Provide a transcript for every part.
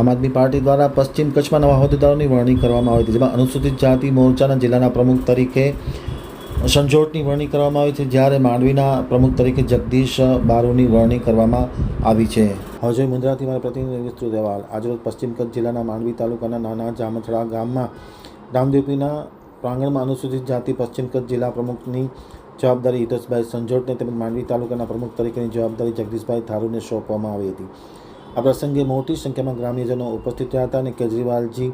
આમ આદમી પાર્ટી દ્વારા પશ્ચિમ કચ્છમાં નવા હોદ્દેદારોની વરણી કરવામાં આવી હતી, જેમાં અનુસૂચિત જાતિ મોરચાના જિલ્લાના પ્રમુખ તરીકે સંજોટની વરણી કરવામાં આવી છે, જ્યારે માંડવીના પ્રમુખ તરીકે જગદીશ બારોની વરણી કરવામાં આવી છે. જોઈએ મુંદ્રાથી મારા પ્રતિનિધિ વિસ્તૃત અહેવાલ. આજરોજ પશ્ચિમ કચ્છ જિલ્લાના માંડવી તાલુકાના નાના જામથડા ગામમાં રામદેવપીના પ્રાંગણમાં અનુસૂચિત જાતિ પશ્ચિમ કચ્છ જિલ્લા પ્રમુખની જવાબદારી હિતેશભાઈ સંજોટને તેમજ માંડવી તાલુકાના પ્રમુખ તરીકેની જવાબદારી જગદીશભાઈ થારુને સોંપવામાં આવી હતી. આ પ્રસંગે મોટી સંખ્યામાં ગ્રામ્યજનો ઉપસ્થિત રહ્યા હતા અને કેજરીવાલજી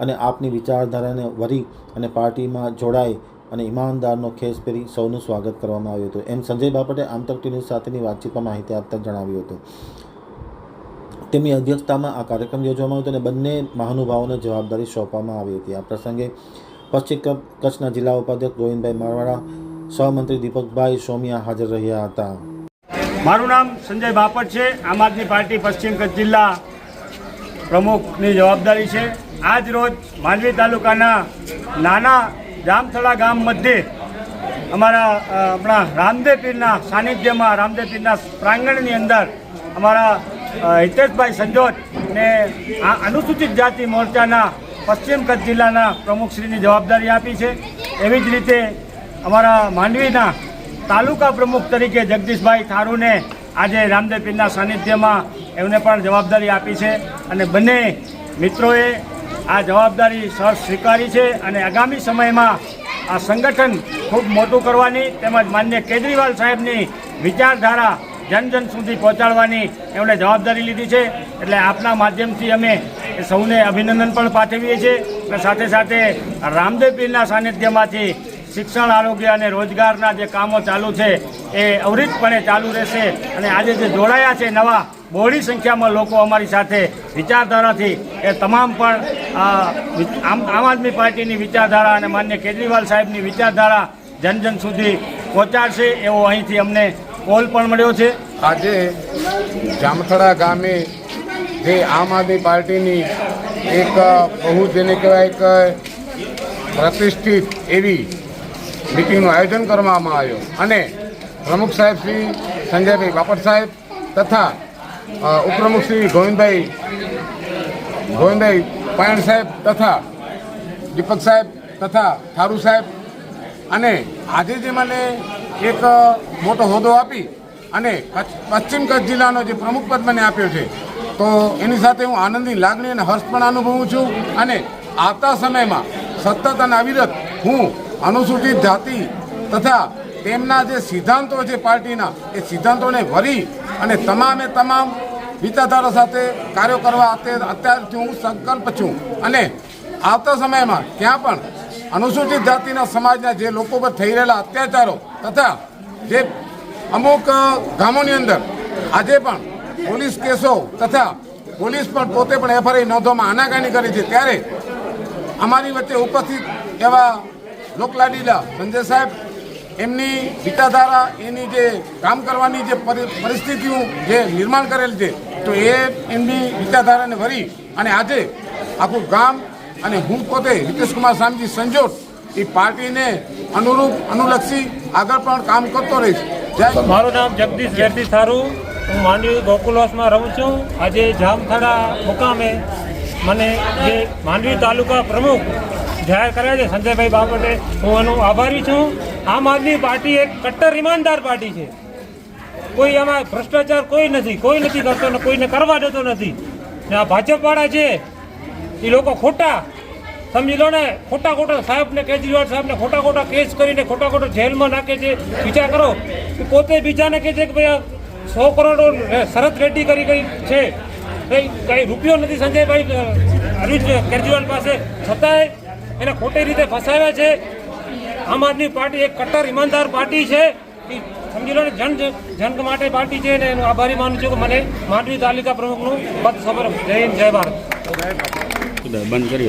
અને આપની વિચારધારાને વરી અને પાર્ટીમાં જોડાય અને ઈમાનદારનો ખેસ પહેરી સૌનું સ્વાગત કરવામાં આવ્યું હતું. એમ સંજય બાપટે આમતક ન્યૂઝ સાથેની વાતચીતમાં માહિતી આપતા જણાવ્યું હતું. તેમની અધ્યક્ષતામાં આ કાર્યક્રમ યોજવામાં આવ્યો હતો અને બંને મહાનુભાવોને જવાબદારી સોંપવામાં આવી હતી. આ પ્રસંગે પશ્ચિમ કચ્છ- કચ્છના જિલ્લા ઉપાધ્યક્ષ ગોવિંદભાઈ મારવાડા, સહમંત્રી દીપકભાઈ સોમિયા હાજર રહ્યા હતા. મારું નામ સંજય બાપટ છે. આમ આદમી પાર્ટી પશ્ચિમ કચ્છ જિલ્લા પ્રમુખની જવાબદારી છે. આજ રોજ માંડવી તાલુકાના નાના જામથળા ગામ મધ્યે અમારા આપણા રામદેવ પીરના સાનિધ્યમાં, રામદેવ પીરના પ્રાંગણની અંદર અમારા હિતેશભાઈ સંજોત ને આ અનુસૂચિત જાતિ મોરચાના પશ્ચિમ કચ્છ જિલ્લાના પ્રમુખશ્રીની જવાબદારી આપી છે. એવી જ રીતે અમારા માંડવીના તાલુકા પ્રમુખ તરીકે જગદીશભાઈ થારુને આજે રામદેવ પીરના સાનિધ્યમાં એમને પણ જવાબદારી આપી છે અને બંને મિત્રોએ આ જવાબદારી સર સ્વીકારી છે અને આગામી સમયમાં આ સંગઠન ખૂબ મોટું કરવાની તેમજ માન્ય કેજરીવાલ સાહેબની વિચારધારા જન જન સુધી પહોંચાડવાની એમણે જવાબદારી લીધી છે. એટલે આપના માધ્યમથી અમે સૌને અભિનંદન પણ પાઠવીએ છીએ. અને સાથે સાથે રામદેવ પીરના સાનિધ્યમાંથી શિક્ષણ, આરોગ્ય અને રોજગારના જે કામો ચાલુ છે એ અવરિતપણે ચાલુ રહેશે અને આજે જે જોડાયા છે નવા બહોળી સંખ્યામાં લોકો અમારી સાથે વિચારધારાથી એ તમામ પણ આમ આદમી પાર્ટીની વિચારધારા અને માન્ય કેજરીવાલ સાહેબની વિચારધારા જન જન સુધી પહોંચાડશે એવો અહીંથી અમને કોલ પણ મળ્યો છે. આજે જામથડા ગામે જે આમ આદમી પાર્ટીની એક બહુ જેને કહેવાય એક પ્રતિષ્ઠિત એવી મિટિંગનું આયોજન કરવામાં આવ્યું. અને પ્રમુખ સાહેબ શ્રી સંજયભાઈ બાપટ સાહેબ તથા ઉપપ્રમુખ શ્રી ગોવિંદભાઈ ગોવિંદભાઈ પાયણ સાહેબ તથા, દીપક સાહેબ તથા થારુ સાહેબ. અને આજે જે મને એક મોટો હોદ્દો આપી અને પશ્ચિમ કચ્છ જિલ્લાનો જે પ્રમુખ પદ મને આપ્યો છે, તો એની સાથે હું આનંદની લાગણી અને હર્ષ પણ અનુભવું છું. અને આવતા સમયમાં સતત અને અવિરત હું અનુસૂચિત જાતિ તથા તેમના જે સિદ્ધાંતો છે પાર્ટીના, એ સિદ્ધાંતોને વરી અને તમામે તમામ વિચારધારા સાથે કાર્યો કરવા અત્યારથી હું સંકલ્પ છું. અને આવતા સમયમાં ત્યાં પણ અનુસૂચિત જાતિના સમાજના જે લોકો પર થઈ રહેલા અત્યાચારો તથા જે અમુક ગામોની અંદર આજે પણ પોલીસ કેસો તથા પોલીસ પણ પોતે પણ એફઆઈઆર નોંધવામાં આનાકાની કરી છે. ત્યારે અમારી વચ્ચે ઉપસ્થિત એવા લોકલાડીલા સંજય સાહેબ, એમની વિચારધારા, એની જે કામ કરવાની જે પરી- પરિસ્થિતિઓ જે નિર્માણ કરેલ છે, તો એ એમની વિચારધારાને વરી અને આજે આખું ગામ અને હું પોતે નીતિશકુમાર સામજી સંજોટ એ પાર્ટીને અનુરૂપ, અનુલક્ષી આગળ પણ કામ કરતો રહીશ. મારું નામ જગદીશ ગેરદી થારું. હું માંડવી ગોકુલવાસમાં રહું છું. આજે જામથડા મુકામે મને જે માંડવી તાલુકા પ્રમુખ જાહેર કર્યા છે. સંજયભાઈ બાપટે હું એનું આભારી છું. આમ આદમી પાર્ટી એક કટ્ટર ઈમાનદાર પાર્ટી છે. કોઈ આમાં ભ્રષ્ટાચાર કોઈ નથી કોઈ નથી કરતો ને કોઈને કરવા દેતો નથી. ને આ ભાજપવાળા છે, એ લોકો ખોટા, સમજી લો ને, ખોટા ખોટા સાહેબને કેજરીવાલ સાહેબને ખોટા ખોટા કેસ કરીને ખોટા ખોટા જેલમાં નાખે છે. વિચાર કરો પોતે બીજાને કહે છે કે ભાઈ આ સો કરોડ શરત રેડી કરી ગઈ છે. કઈ રૂપિયો નથી સંજયભાઈ અરવિંદ કેજરીવાલ પાસે. છતાંય એને ખોટી રીતે ફસાવ્યા છે. આમ આદમી પાર્ટી એક કટ્ટર ઈમાનદાર પાર્ટી છે. સમજી લો ને, જન જન માટે પાર્ટી છે ને એનું આભારી માનું છું કે મને માંડવી તાલુકા પ્રમુખનું પદ ખબર જય હિન્દ, જય ભારત. બંધ કરી